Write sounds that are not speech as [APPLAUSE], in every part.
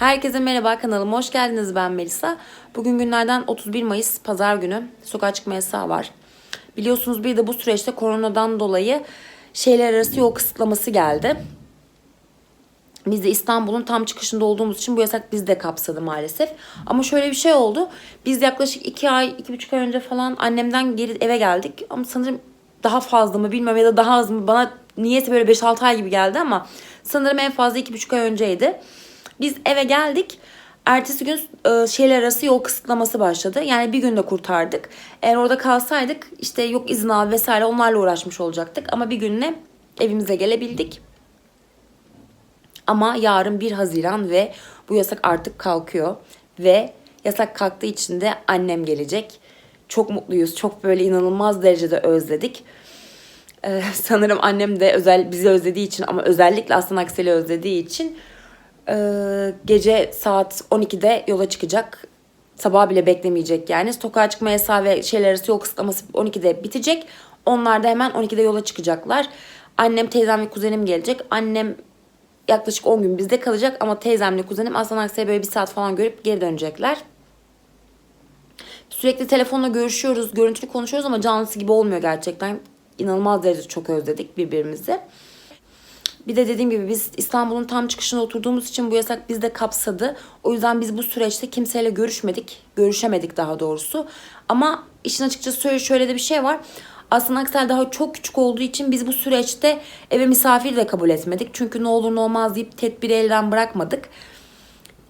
Herkese merhaba kanalıma hoş geldiniz ben Melisa. Bugün günlerden 31 Mayıs pazar günü sokağa çıkma yasağı var. Biliyorsunuz bir de bu süreçte koronadan dolayı şehirler arası yol kısıtlaması geldi. Biz de İstanbul'un tam çıkışında olduğumuz için bu yasak bizde kapsadı maalesef. Ama şöyle bir şey oldu. Biz yaklaşık 2 ay, 2,5 ay önce falan annemden geri eve geldik. Ama sanırım daha fazla mı bilmiyorum ya da daha az mı bana niyeyse böyle 5-6 ay gibi geldi ama sanırım en fazla 2,5 ay önceydi. Biz eve geldik. Ertesi gün e, şehirler arası yol kısıtlaması başladı. Yani bir günde kurtardık. Eğer orada kalsaydık işte yok izin al vesaire onlarla uğraşmış olacaktık. Ama bir günle evimize gelebildik. Ama yarın 1 Haziran ve bu yasak artık kalkıyor. Ve yasak kalktığı için de annem gelecek. Çok mutluyuz. Çok böyle inanılmaz derecede özledik. Ee, sanırım annem de özel bizi özlediği için ama özellikle Aslan Aksel'i özlediği için e, gece saat 12'de yola çıkacak. Sabah bile beklemeyecek yani. Sokağa çıkma yasağı ve şeyler arası yol kısıtlaması 12'de bitecek. Onlar da hemen 12'de yola çıkacaklar. Annem, teyzem ve kuzenim gelecek. Annem yaklaşık 10 gün bizde kalacak ama teyzemle kuzenim Aslan Aksel'i böyle bir saat falan görüp geri dönecekler. Sürekli telefonla görüşüyoruz, görüntülü konuşuyoruz ama canlısı gibi olmuyor gerçekten. İnanılmaz derecede çok özledik birbirimizi. Bir de dediğim gibi biz İstanbul'un tam çıkışında oturduğumuz için bu yasak bizde kapsadı. O yüzden biz bu süreçte kimseyle görüşmedik. Görüşemedik daha doğrusu. Ama işin açıkçası şöyle de bir şey var. Aslında Aksel daha çok küçük olduğu için biz bu süreçte eve misafir de kabul etmedik. Çünkü ne olur ne olmaz deyip tedbiri elden bırakmadık.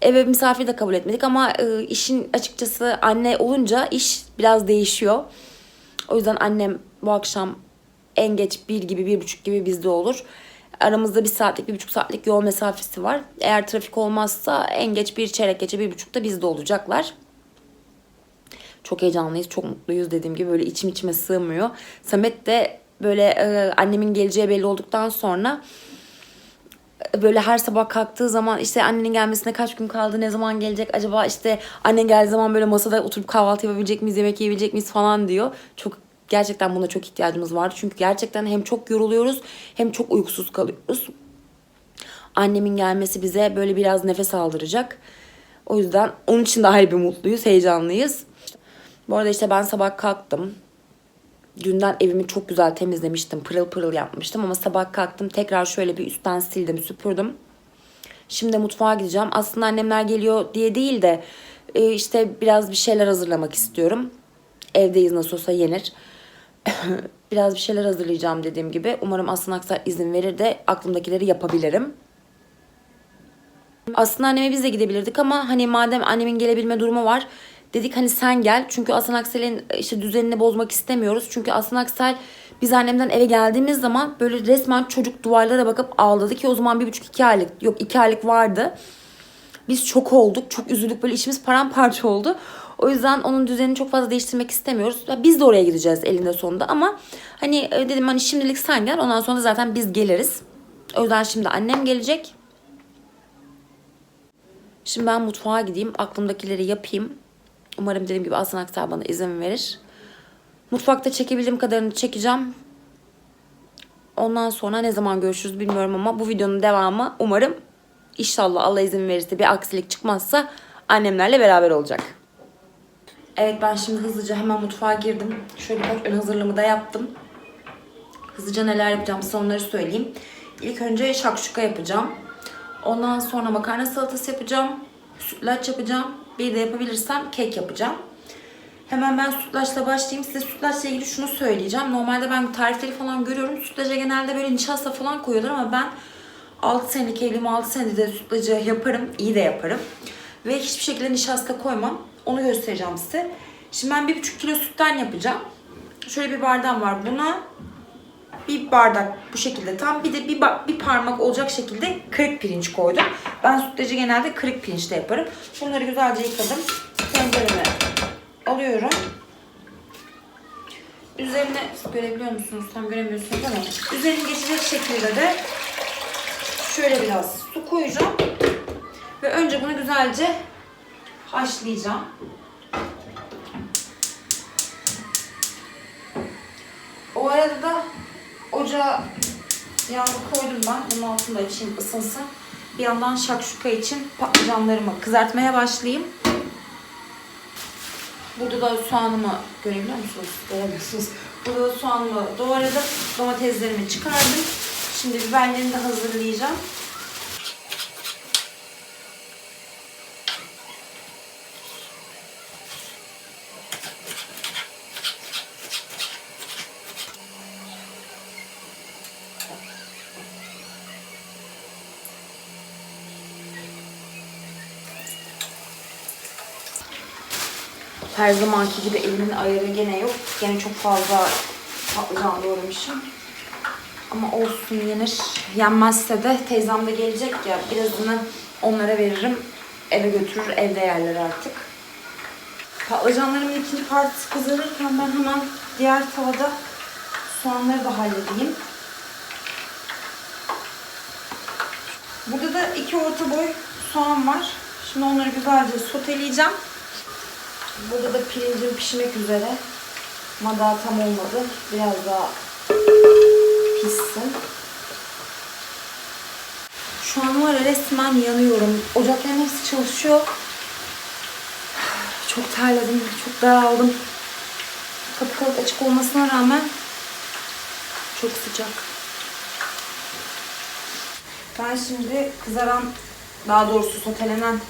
Eve misafir de kabul etmedik ama e, işin açıkçası anne olunca iş biraz değişiyor. O yüzden annem bu akşam en geç bir gibi bir buçuk gibi bizde olur. Aramızda bir saatlik bir buçuk saatlik yol mesafesi var. Eğer trafik olmazsa en geç bir çeyrek geçe bir buçukta bizde olacaklar. Çok heyecanlıyız, çok mutluyuz dediğim gibi böyle içim içime sığmıyor. Samet de böyle e, annemin geleceği belli olduktan sonra e, böyle her sabah kalktığı zaman işte annenin gelmesine kaç gün kaldı, ne zaman gelecek acaba işte annen geldiği zaman böyle masada oturup kahvaltı yapabilecek miyiz, yemek yiyebilecek miyiz falan diyor. Çok gerçekten buna çok ihtiyacımız vardı. Çünkü gerçekten hem çok yoruluyoruz hem çok uykusuz kalıyoruz. Annemin gelmesi bize böyle biraz nefes aldıracak. O yüzden onun için de ayrı bir mutluyuz, heyecanlıyız. Bu arada işte ben sabah kalktım. Dünden evimi çok güzel temizlemiştim. Pırıl pırıl yapmıştım ama sabah kalktım. Tekrar şöyle bir üstten sildim, süpürdüm. Şimdi mutfağa gideceğim. Aslında annemler geliyor diye değil de e, işte biraz bir şeyler hazırlamak istiyorum. Evdeyiz nasıl olsa yenir. [COUGHS] biraz bir şeyler hazırlayacağım dediğim gibi. Umarım Aslan Aksar izin verir de aklımdakileri yapabilirim. Aslında anneme biz de gidebilirdik ama hani madem annemin gelebilme durumu var dedik hani sen gel. Çünkü Aslan Aksel'in işte düzenini bozmak istemiyoruz. Çünkü Aslan Aksel biz annemden eve geldiğimiz zaman böyle resmen çocuk duvarlara bakıp ağladı ki o zaman bir buçuk iki aylık yok iki aylık vardı. Biz çok olduk. Çok üzüldük. Böyle içimiz paramparça oldu. O yüzden onun düzenini çok fazla değiştirmek istemiyoruz. Biz de oraya gideceğiz elinde sonunda ama hani e, dedim hani şimdilik sen gel. Ondan sonra zaten biz geliriz. O yüzden şimdi annem gelecek. Şimdi ben mutfağa gideyim. Aklımdakileri yapayım. Umarım dediğim gibi Aslan Aksel bana izin verir. Mutfakta çekebildiğim kadarını çekeceğim. Ondan sonra ne zaman görüşürüz bilmiyorum ama bu videonun devamı umarım inşallah Allah izin verirse bir aksilik çıkmazsa annemlerle beraber olacak. Evet ben şimdi hızlıca hemen mutfağa girdim. Şöyle birkaç ön hazırlığımı da yaptım. Hızlıca neler yapacağım size onları söyleyeyim. İlk önce şakşuka yapacağım. Ondan sonra makarna salatası yapacağım. Sütlaç yapacağım. Bir de yapabilirsem kek yapacağım. Hemen ben sütlaçla başlayayım. Size sütlaçla ilgili şunu söyleyeceğim. Normalde ben tarifleri falan görüyorum. Sütlaca genelde böyle nişasta falan koyuyorlar ama ben 6 senelik evliyim. 6 senedir de sütlacı yaparım. iyi de yaparım. Ve hiçbir şekilde nişasta koymam. Onu göstereceğim size. Şimdi ben 1,5 kilo sütten yapacağım. Şöyle bir bardağım var. Buna bir bardak bu şekilde tam bir de bir, bir parmak olacak şekilde kırık pirinç koydum. Ben sütlacı genelde kırık pirinçle yaparım. Bunları güzelce yıkadım. Tencereme alıyorum. Üzerine görebiliyor musunuz? Tam göremiyorsunuz ama üzerine geçecek şekilde de şöyle biraz su koyacağım. Ve önce bunu güzelce haşlayacağım. O arada da ocağa yağını koydum ben. Bunun altını da açayım ısınsın. Bir yandan şakşuka için patlıcanlarımı kızartmaya başlayayım. Burada da soğanımı görebiliyor musunuz? Göremiyorsunuz. Burada da soğanımı doğradım. Domateslerimi çıkardım. Şimdi biberlerini de hazırlayacağım. Her zamanki gibi elimin ayarı gene yok. Gene çok fazla patlıcan doğramışım. Ama olsun yenir. Yenmezse de teyzem de gelecek ya. Birazını onlara veririm. Eve götürür, evde yerler artık. Patlıcanlarımın ikinci partisi kızarırken ben hemen diğer tavada soğanları da halledeyim. Burada da iki orta boy soğan var. Şimdi onları güzelce soteleyeceğim. Burada da pirincim pişmek üzere. Ama daha tam olmadı. Biraz daha pişsin. Şu an var resmen yanıyorum. Ocakların hepsi çalışıyor. Çok terledim, çok daraldım. Kapı kalıp açık olmasına rağmen çok sıcak. Ben şimdi kızaran, daha doğrusu sotelenen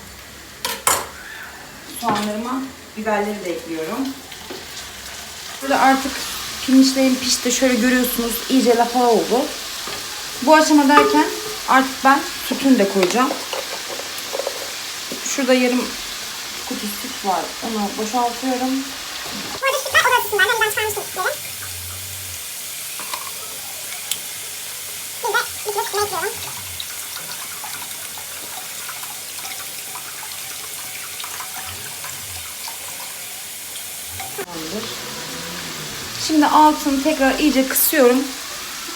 soğanlarıma biberleri de ekliyorum. Burada artık pirinçlerim pişti. Şöyle görüyorsunuz iyice lapa oldu. Bu aşamadayken artık ben sütünü de koyacağım. Şurada yarım kutu süt var. Onu boşaltıyorum. Bir de bir kilo sütüme ekliyorum. Tamamdır. Şimdi altını tekrar iyice kısıyorum.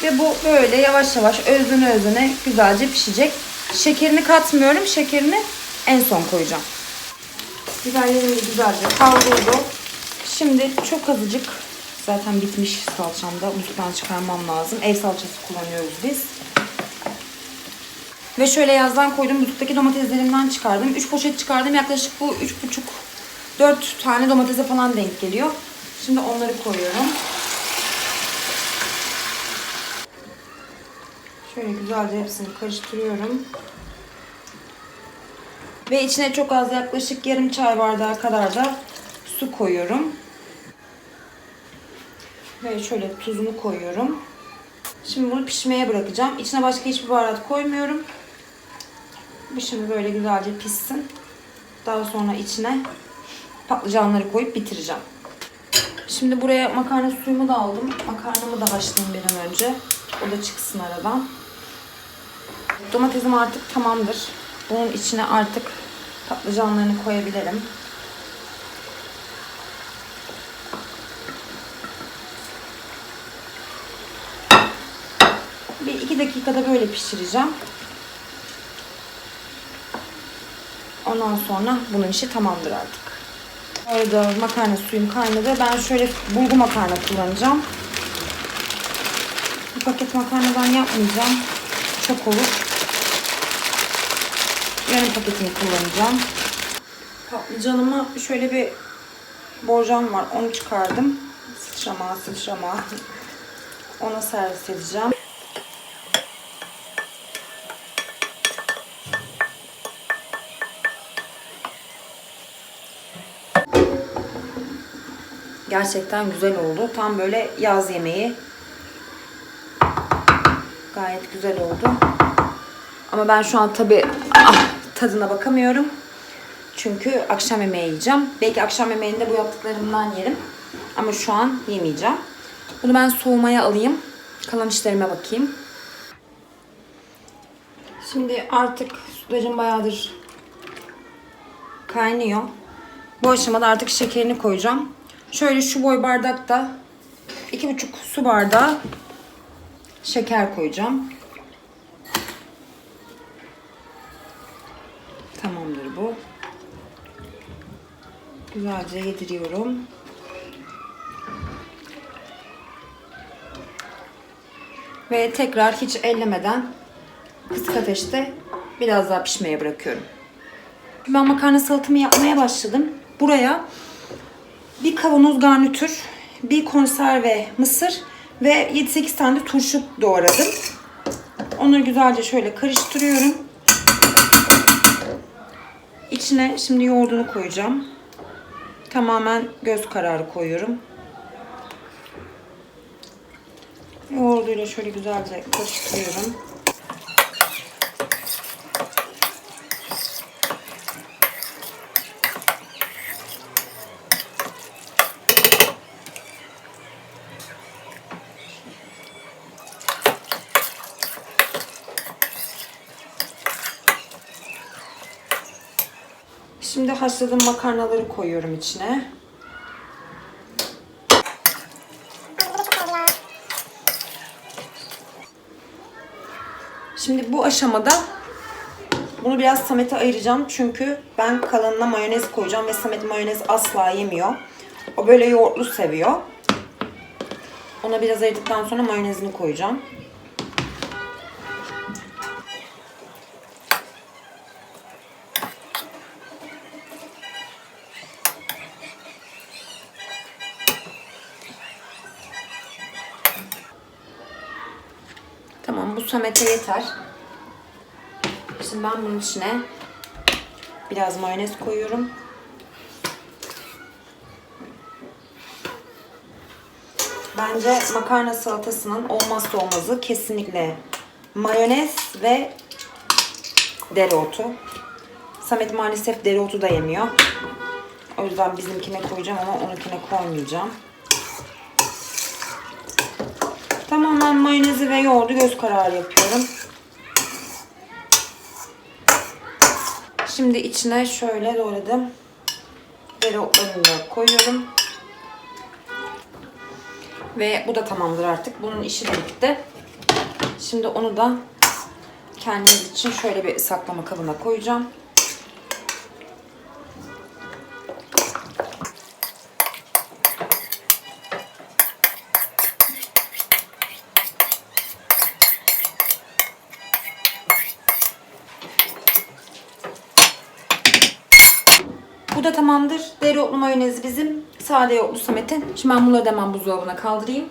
Ve bu böyle yavaş yavaş özüne özüne güzelce pişecek. Şekerini katmıyorum. Şekerini en son koyacağım. Biberlerimi güzelce kavruldu. Şimdi çok azıcık zaten bitmiş salçamda. Buzluktan çıkarmam lazım. Ev salçası kullanıyoruz biz. Ve şöyle yazdan koydum. Buzluktaki domateslerimden çıkardım. 3 poşet çıkardım. Yaklaşık bu 3,5 4 tane domatese falan denk geliyor. Şimdi onları koyuyorum. Şöyle güzelce hepsini karıştırıyorum. Ve içine çok az yaklaşık yarım çay bardağı kadar da su koyuyorum. Ve şöyle tuzunu koyuyorum. Şimdi bunu pişmeye bırakacağım. İçine başka hiçbir baharat koymuyorum. Bu şimdi böyle güzelce pişsin. Daha sonra içine patlıcanları koyup bitireceğim. Şimdi buraya makarna suyumu da aldım. Makarnamı da haşlayayım bir an önce. O da çıksın aradan. Domatesim artık tamamdır. Bunun içine artık patlıcanlarını koyabilirim. Bir iki dakikada böyle pişireceğim. Ondan sonra bunun işi tamamdır artık. Bu arada makarna suyum kaynadı. Ben şöyle bulgur makarna kullanacağım. Bir paket makarnadan yapmayacağım. Çok olur. Yarım paketini kullanacağım. Patlıcanıma şöyle bir borcam var. Onu çıkardım. Sıçrama sıçrama. Ona servis edeceğim. Gerçekten güzel oldu. Tam böyle yaz yemeği. Gayet güzel oldu. Ama ben şu an tabii ah, tadına bakamıyorum. Çünkü akşam yemeği yiyeceğim. Belki akşam yemeğinde bu yaptıklarımdan yerim. Ama şu an yemeyeceğim. Bunu ben soğumaya alayım. Kalan işlerime bakayım. Şimdi artık sütlacım bayağıdır kaynıyor. Bu aşamada artık şekerini koyacağım. Şöyle şu boy bardakta iki buçuk su bardağı şeker koyacağım. Tamamdır bu. Güzelce yediriyorum. Ve tekrar hiç ellemeden kısık ateşte biraz daha pişmeye bırakıyorum. Ben makarna salatamı yapmaya başladım. Buraya bir kavanoz garnitür, bir konserve mısır ve 7-8 tane de turşu doğradım. Onları güzelce şöyle karıştırıyorum. İçine şimdi yoğurdunu koyacağım. Tamamen göz kararı koyuyorum. Yoğurduyla şöyle güzelce karıştırıyorum. Şimdi haşladığım makarnaları koyuyorum içine. Şimdi bu aşamada bunu biraz Samet'e ayıracağım. Çünkü ben kalanına mayonez koyacağım ve Samet mayonez asla yemiyor. O böyle yoğurtlu seviyor. Ona biraz ayırdıktan sonra mayonezini koyacağım. Samet'e yeter. Şimdi ben bunun içine biraz mayonez koyuyorum. Bence makarna salatasının olmazsa olmazı kesinlikle mayonez ve dereotu. Samet maalesef dereotu da yemiyor. O yüzden bizimkine koyacağım ama onunkine koymayacağım. Tamamen mayonezi ve yoğurdu göz kararı yapıyorum. Şimdi içine şöyle doğradım. Dereotlarını da koyuyorum. Ve bu da tamamdır artık. Bunun işi de bitti. Şimdi onu da kendimiz için şöyle bir saklama kabına koyacağım. Bizim. Sade yoğurtlu Samet'in. Şimdi ben bunları hemen buzdolabına kaldırayım.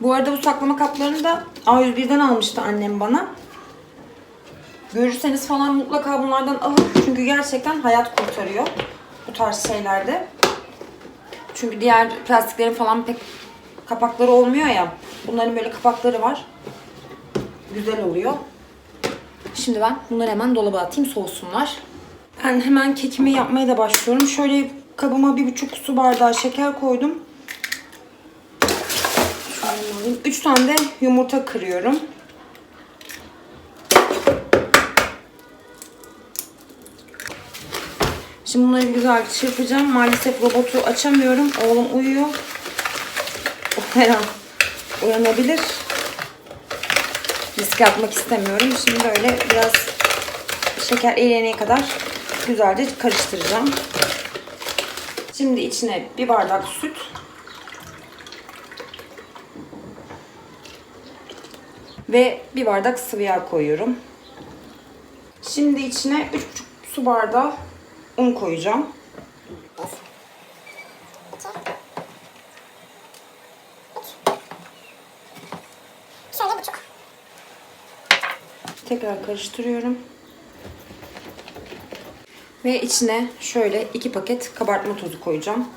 Bu arada bu saklama kaplarını da A101'den almıştı annem bana. Görürseniz falan mutlaka bunlardan alın. Çünkü gerçekten hayat kurtarıyor bu tarz şeylerde. Çünkü diğer plastiklerin falan pek kapakları olmuyor ya. Bunların böyle kapakları var. Güzel oluyor. Şimdi ben bunları hemen dolaba atayım soğusunlar. Ben hemen kekimi yapmaya da başlıyorum. Şöyle kabıma bir buçuk su bardağı şeker koydum. Üç tane de yumurta kırıyorum. Şimdi bunları güzel çırpacağım. Maalesef robotu açamıyorum. Oğlum uyuyor. O her an uyanabilir. Risk atmak istemiyorum. Şimdi böyle biraz şeker eriyene kadar güzelce karıştıracağım. Şimdi içine bir bardak süt. Ve bir bardak sıvı yağ koyuyorum. Şimdi içine 3,5 su bardağı un koyacağım. Tekrar karıştırıyorum. Ve içine şöyle iki paket kabartma tozu koyacağım.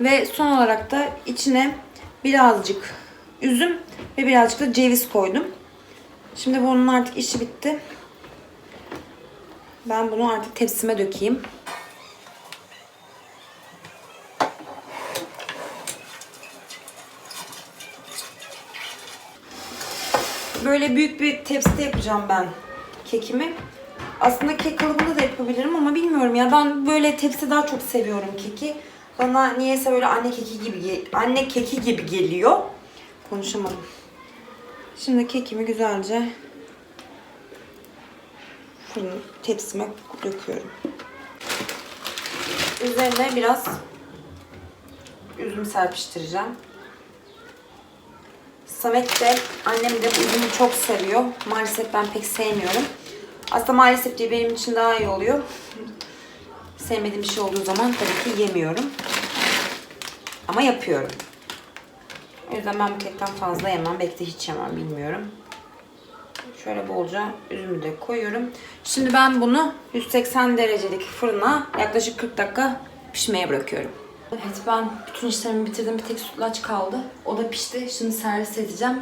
Ve son olarak da içine birazcık üzüm ve birazcık da ceviz koydum. Şimdi bunun artık işi bitti. Ben bunu artık tepsime dökeyim. Böyle büyük bir tepside yapacağım ben kekimi. Aslında kek kalıbında da yapabilirim ama bilmiyorum ya ben böyle tepsi daha çok seviyorum keki. Bana niyeyse böyle anne keki gibi anne keki gibi geliyor. Konuşamadım. Şimdi kekimi güzelce fırın tepsime döküyorum. Üzerine biraz üzüm serpiştireceğim. Samet de annem de bu üzümü çok seviyor. Maalesef ben pek sevmiyorum. Aslında maalesef diye benim için daha iyi oluyor. Sevmediğim bir şey olduğu zaman tabii ki yemiyorum. Ama yapıyorum. O yüzden ben bu kekten fazla yemem. Belki de hiç yemem bilmiyorum. Şöyle bolca üzümü de koyuyorum. Şimdi ben bunu 180 derecelik fırına yaklaşık 40 dakika pişmeye bırakıyorum. Evet ben bütün işlerimi bitirdim. Bir tek sütlaç kaldı. O da pişti. Şimdi servis edeceğim.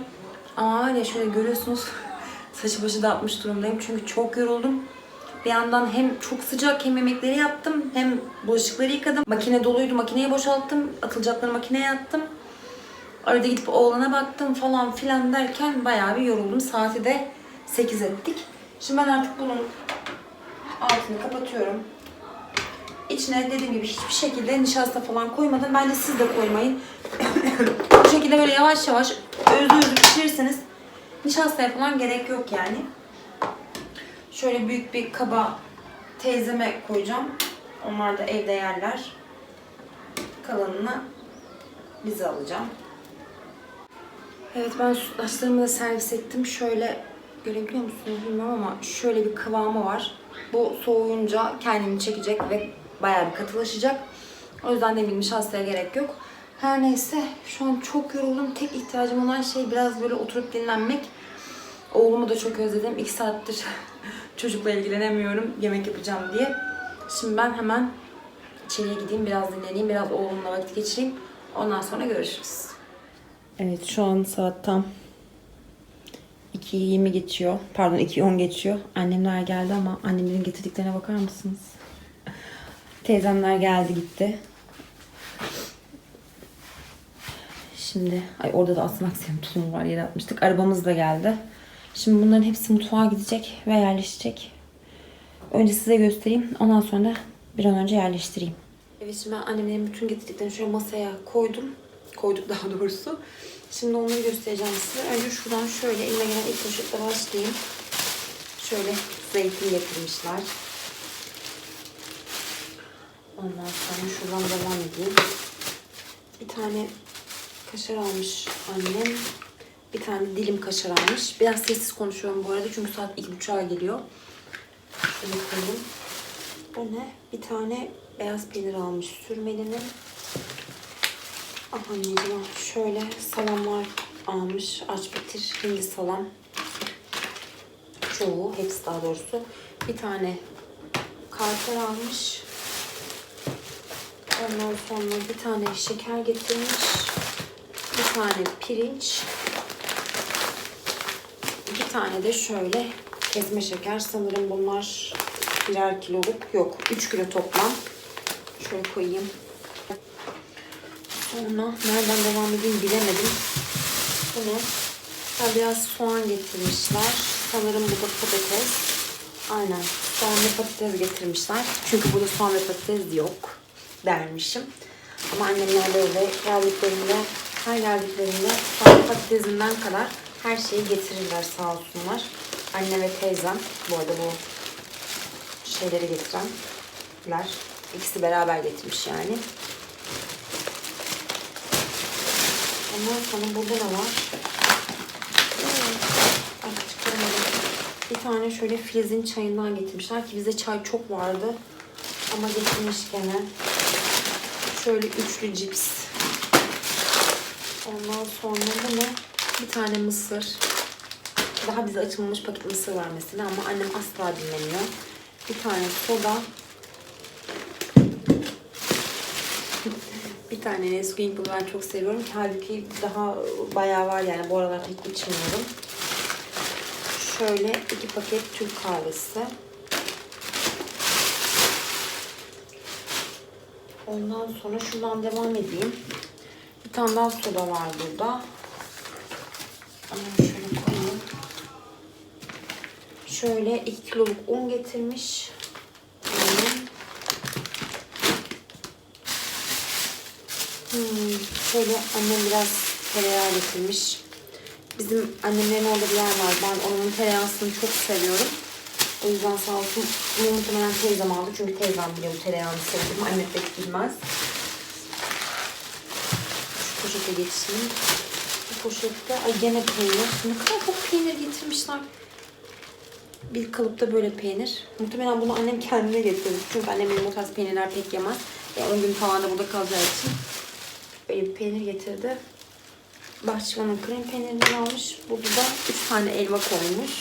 Ama öyle şöyle görüyorsunuz [LAUGHS] saçı başı dağıtmış durumdayım. Çünkü çok yoruldum. Bir yandan hem çok sıcak hem yemekleri yaptım hem bulaşıkları yıkadım. Makine doluydu. Makineyi boşalttım. Atılacakları makineye attım. Arada gidip oğlana baktım falan filan derken bayağı bir yoruldum. Saati de 8 ettik. Şimdi ben artık bunun altını kapatıyorum. İçine dediğim gibi hiçbir şekilde nişasta falan koymadım. Bence siz de koymayın. [COUGHS] Bu şekilde böyle yavaş yavaş özlü özlü pişirirseniz nişastaya falan gerek yok yani. Şöyle büyük bir kaba teyzeme koyacağım. Onlar da evde yerler. Kalanını bize alacağım. Evet ben sütlaçlarımı da servis ettim. Şöyle görebiliyor musunuz bilmiyorum ama şöyle bir kıvamı var. Bu soğuyunca kendini çekecek ve bayağı bir katılaşacak. O yüzden bilmiş hastaya gerek yok. Her neyse şu an çok yoruldum. Tek ihtiyacım olan şey biraz böyle oturup dinlenmek. Oğlumu da çok özledim. İki saattir [LAUGHS] çocukla ilgilenemiyorum yemek yapacağım diye. Şimdi ben hemen içeriye gideyim biraz dinleneyim. Biraz oğlumla vakit geçireyim. Ondan sonra görüşürüz. Evet şu an saat tam 2.20 geçiyor. Pardon 2.10 geçiyor. Annemler geldi ama annemlerin getirdiklerine bakar mısınız? [LAUGHS] Teyzemler geldi gitti. Şimdi ay orada da asmak senin tulum var yere atmıştık. Arabamız da geldi. Şimdi bunların hepsi mutfağa gidecek ve yerleşecek. Önce size göstereyim. Ondan sonra bir an önce yerleştireyim. Evet şimdi ben annemlerin bütün getirdiklerini şöyle masaya koydum. Koyduk daha doğrusu. Şimdi onları göstereceğim size. Önce şuradan şöyle elime gelen ilk poşetle başlayayım. Şöyle zeytin getirmişler. Ondan sonra şuradan devam edeyim. Bir tane kaşar almış annem. Bir tane dilim kaşar almış. Biraz sessiz konuşuyorum bu arada çünkü saat iki buçuğa geliyor. Şöyle koyayım. Ne? Bir tane beyaz peynir almış sürmelinin. Ah anneciğim ah, şöyle salamlar almış. Aç bitir hindi salam. Çoğu, hepsi daha doğrusu. Bir tane karter almış. Ondan sonra bir tane şeker getirmiş. Bir tane pirinç. İki tane de şöyle kesme şeker. Sanırım bunlar birer kiloluk. Yok, 3 kilo toplam. Şöyle koyayım. Sonra nereden devam edeyim bilemedim. Bunu ha, biraz soğan getirmişler. Sanırım bu da patates. Aynen. Soğan ve patates getirmişler. Çünkü burada soğan ve patates yok dermişim. Ama annemler böyle geldiklerinde, her geldiklerinde patatesinden kadar her şeyi getirirler sağ olsunlar. Anne ve teyzem. Bu arada bu şeyleri getirenler. İkisi beraber getirmiş yani. Ondan sonra burada ne var? Bir tane şöyle Filiz'in çayından getirmişler ki bizde çay çok vardı. Ama getirmiş gene. Şöyle üçlü cips. Ondan sonra bu ne? Bir tane mısır. Daha bize açılmamış paket mısır var mesela ama annem asla dinlemiyor. Bir tane soda. [LAUGHS] Bir tane Nesquik bunu ben çok seviyorum. Halbuki daha bayağı var yani bu aralar pek içmiyorum. Şöyle iki paket Türk kahvesi. Ondan sonra şuradan devam edeyim. Daha soda var burada. Onu şöyle koyayım. Şöyle 2 kiloluk un getirmiş. Hmm, şöyle annem biraz tereyağı getirmiş. Bizim annemlerin orada bir yer var. Ben onun tereyağısını çok seviyorum. O yüzden sağ olsun bunu muhtemelen teyzem aldı. Çünkü teyzem biliyor bu tereyağını sevdim. Annem pek bilmez. Poşete geçeyim. Bu poşette. Ay gene peynir. Ne kadar çok peynir getirmişler. Bir kalıpta böyle peynir. Muhtemelen bunu annem kendine getirdi. Çünkü annem benim o tarz peynirler pek yemez. E, 10 gün falan da burada kalacağı için. Böyle bir peynir getirdi. Bahçıvanın krem peynirini almış. Burada da 3 tane elma koymuş.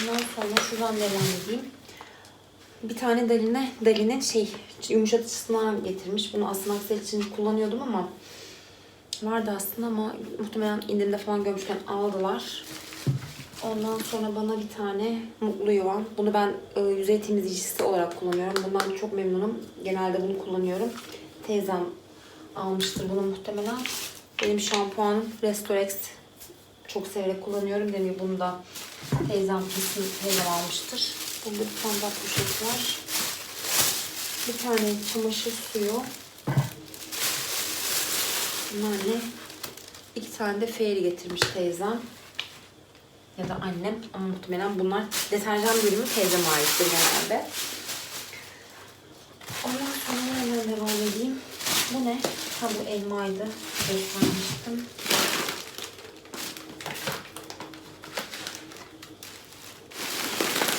Ondan sonra şuradan devam edeyim. Bir tane Daline, Dali'nin şey yumuşatıcısından getirmiş. Bunu aslında aksel için kullanıyordum ama vardı aslında ama muhtemelen indirimde falan görmüşken aldılar. Ondan sonra bana bir tane mutlu yuvan. Bunu ben e, yüzey temizleyicisi olarak kullanıyorum. Bundan çok memnunum. Genelde bunu kullanıyorum. Teyzem almıştır bunu muhtemelen. Benim şampuanım Restorex. Çok severek kullanıyorum. Demin bunu da teyzem kesin teyzem almıştır. Burada bir tane daha poşet var. Bir tane çamaşır suyu. Bunlar ne? İki tane de feyri getirmiş teyzem. Ya da annem. Ama muhtemelen bunlar deterjan bölümü teyzeme aittir genelde. Ondan sonra hemen devam edeyim. Bu ne? Ha bu elmaydı. Göstermiştim.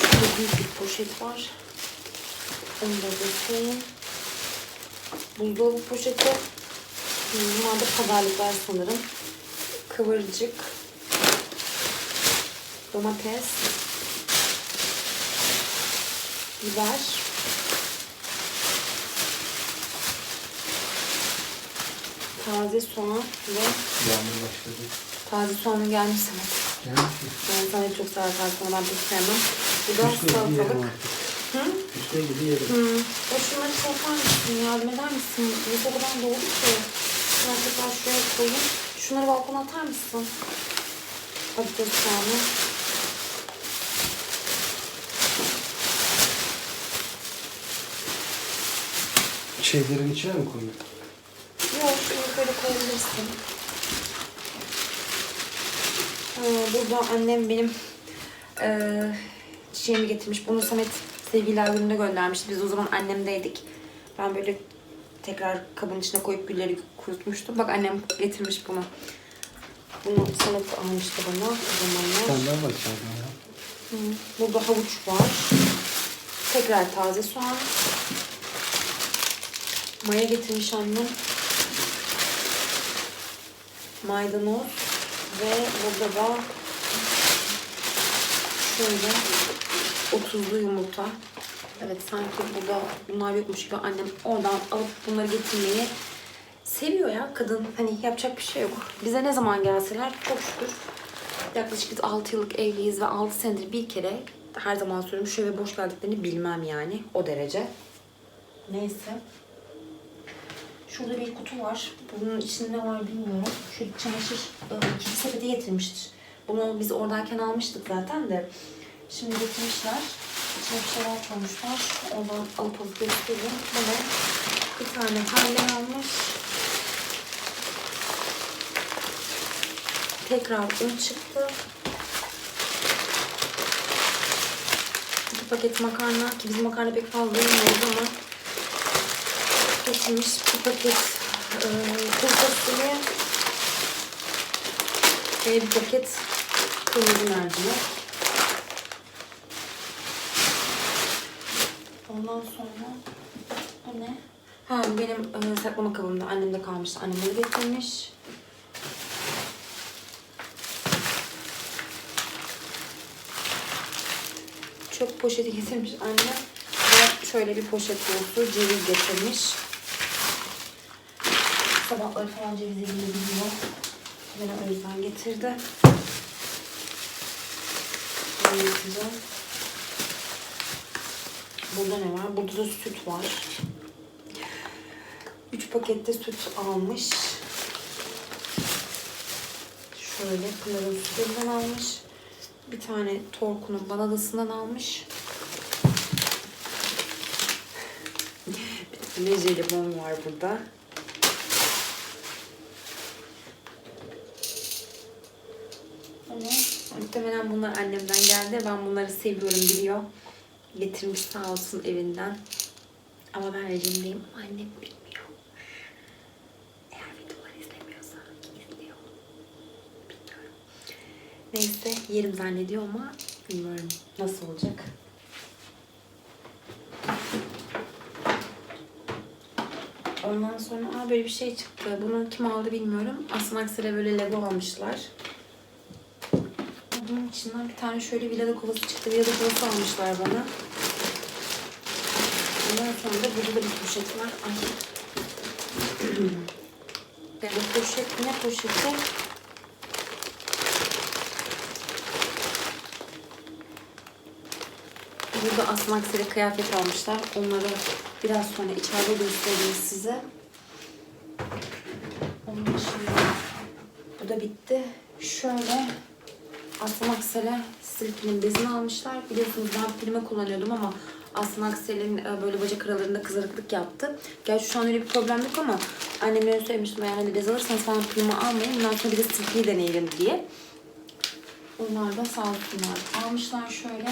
Şurada büyük bir poşet var. Onu da göstereyim. Buzdolabı poşeti. Bunlar da pazarlıklar sanırım. Kıvırcık. Domates. Biber. Taze soğan ve Yağmur başladı. taze soğanın gelmiş sana. Gelmiş mi? Ben sana çok taze soğanı ben pek sevmem. Bu da Üstüne salatalık. Hı? Üstüne gibi yerim. Hmm. Ya şunları şey yapar mısın? Yardım eder misin? O kadar dolu ki. Ben tekrar şuraya koyayım. Şunları balkona atar mısın? Patates soğanı. Şeylerin içine mi koyuyor? Yok şunu böyle koyabilirsin. Ee, burada annem benim eee çiçeğimi getirmiş. Bunu Samet sevgililer gününde göndermişti. Biz o zaman annemdeydik. Ben böyle tekrar kabın içine koyup gülleri kurutmuştum. Bak annem getirmiş bunu. Bunu Samet almıştı bana o zamanlar. Senden içeriden ya. Hı. Burada havuç var. Tekrar taze soğan. Maya getirmiş annem. Maydanoz. Ve burada da şöyle otuzlu yumurta. Evet sanki burada bunlar yokmuş gibi annem oradan alıp bunları getirmeyi seviyor ya kadın. Hani yapacak bir şey yok. Bize ne zaman gelseler çok şükür Yaklaşık biz 6 yıllık evliyiz ve 6 senedir bir kere her zaman söylüyorum şu eve boş geldiklerini bilmem yani o derece. Neyse. Şurada bir kutu var. Bunun içinde ne var bilmiyorum. Şu çamaşır e, kirli sepeti getirmiştir. Bunu biz oradayken almıştık zaten de. Şimdi getirmişler. İçine bir şeyler koymuşlar. Ondan alıp alıp göstereyim. Böyle bir tane halle almış. Tekrar un çıktı. Bir paket makarna ki biz makarna pek fazla yemiyoruz ama getirmiş bir paket e, kuru fasulye ve bir paket kırmızı mercimek. Ondan sonra bu ne? Ha benim e, saklama kabımda annemde kalmıştı. Annem onu getirmiş. Çöp poşeti getirmiş annem. Ve şöyle bir poşet dolusu ceviz getirmiş. Sabahları falan ceviz yiyebiliyor. Bana o yüzden getirdi. Böyle güzel. Burada ne var? Burada da süt var. 3 pakette süt almış. Şöyle Pınar'ın sütünden almış. Bir tane Torku'nun banadasından almış. Bir tane jelibon var burada. Muhtemelen bunlar annemden geldi. Ben bunları seviyorum biliyor getirmiş sağ olsun evinden. Ama ben rejimdeyim. Annem bilmiyor. Eğer videoları izlemiyorsa izliyor. Bilmiyorum. Neyse yerim zannediyor ama bilmiyorum nasıl olacak. Ondan sonra Aa, böyle bir şey çıktı. Bunu kim aldı bilmiyorum. Aslında Aksel'e böyle Lego almışlar. Bunun içinden bir tane şöyle villada kovası çıktı. Villada kovası almışlar bana. Ondan sonra da burada da bir poşet var. Ay. [CLEARS THROAT] Yani poşet ne poşeti? Burada Aslı Aksel'e kıyafet almışlar. Onları biraz sonra içeride göstereyim size. Onun dışında bu da bitti. Şöyle Aslı Aksel'e silkinin bezini almışlar. Biliyorsunuz ben filme kullanıyordum ama Aslı Aksel'in e, böyle bacak aralarında kızarıklık yaptı. Gerçi şu an öyle bir problem yok ama annemlere söylemiştim eğer hani bez alırsanız falan filmi almayın. Bundan sonra bir de silkiyi deneyelim diye. Onlar da sağ olsunlar. Almışlar şöyle.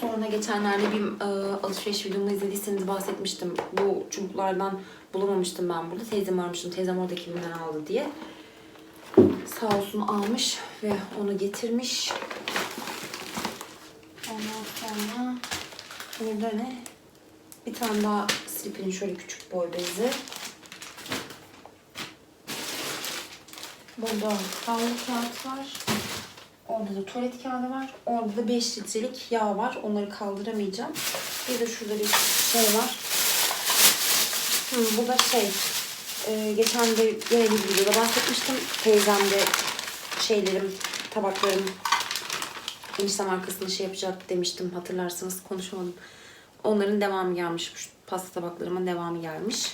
Sonra geçenlerde bir e, alışveriş videomu izlediyseniz bahsetmiştim. Bu çubuklardan bulamamıştım ben burada. Teyzem aramıştım. Teyzem oradaki birinden aldı diye. Sağ olsun almış ve onu getirmiş. Ondan sonra burada ne? Bir tane daha Slipper'in şöyle küçük boy bezi. Burada havlu kağıt var. Orada da tuvalet kağıdı var. Orada da 5 litrelik yağ var. Onları kaldıramayacağım. Bir de şurada bir şey var. Hı, bu da şey. E, geçen de yine bir videoda bahsetmiştim. Teyzemde şeylerim, tabaklarım enişte markasını şey yapacak demiştim. Hatırlarsanız konuşamadım. Onların devamı gelmiş. Pasta tabaklarımın devamı gelmiş.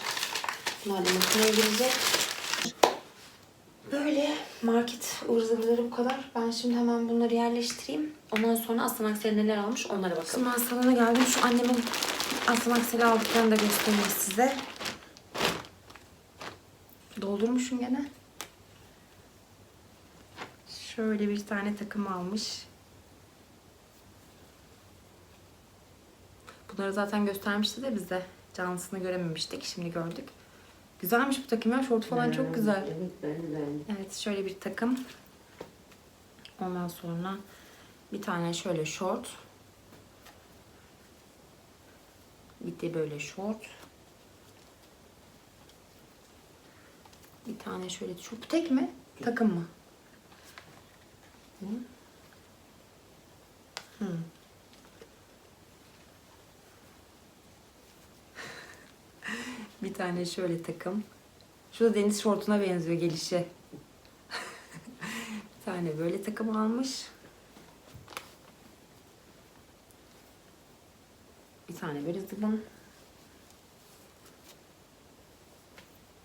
Bunlar da makineye girecek. Böyle market zıvırları bu kadar. Ben şimdi hemen bunları yerleştireyim. Ondan sonra Aslan Aksel neler almış onlara bakalım. Şimdi ben salona geldim. Şu annemin Aslan Aksel'i aldıklarını da göstereyim size. Doldurmuşum gene. Şöyle bir tane takım almış. Bunları zaten göstermişti de bize. Canlısını görememiştik. Şimdi gördük. Güzelmiş bu takım ya. Şort falan çok güzel. Evet ben de beğendim. Evet şöyle bir takım. Ondan sonra bir tane şöyle şort. Bir de böyle şort. Bir tane şöyle şu bu tek mi? Takım mı? Hı. Hı. [LAUGHS] bir tane şöyle takım. Şu da deniz şortuna benziyor gelişi. [LAUGHS] bir tane böyle takım almış. Bir tane böyle zıbın.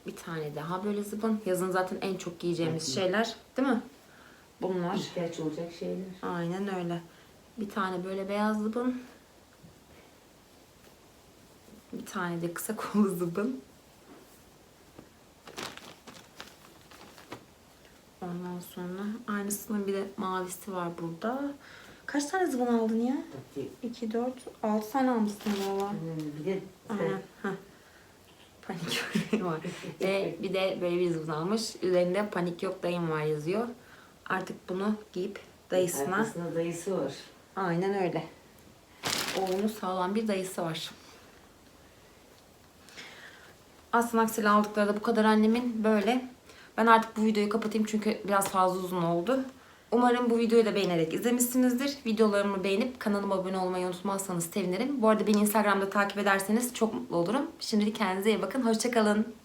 Bir tane daha böyle zıbın. Yazın zaten en çok giyeceğimiz şeyler. Değil mi? Bunlar. İhtiyaç olacak şeyler. Aynen öyle. Bir tane böyle beyaz zıbın. Bir tane de kısa kollu zıbın. Ondan sonra aynısının bir de mavisi var burada. Kaç tane zıbın aldın ya? Tabii. 2, 4, 6 tane almışsın valla. Bir de Aynen. Heh. Panik örneği var. Ve bir de böyle bir almış. Üzerinde panik yok dayım var yazıyor. Artık bunu giyip dayısına arkasında dayısı var. Aynen öyle. Oğlunun sağlam bir dayısı var. Aslan Aksel'i aldıkları da bu kadar annemin böyle. Ben artık bu videoyu kapatayım çünkü biraz fazla uzun oldu. Umarım bu videoyu da beğenerek izlemişsinizdir. Videolarımı beğenip kanalıma abone olmayı unutmazsanız sevinirim. Bu arada beni Instagram'da takip ederseniz çok mutlu olurum. Şimdilik kendinize iyi bakın. Hoşçakalın.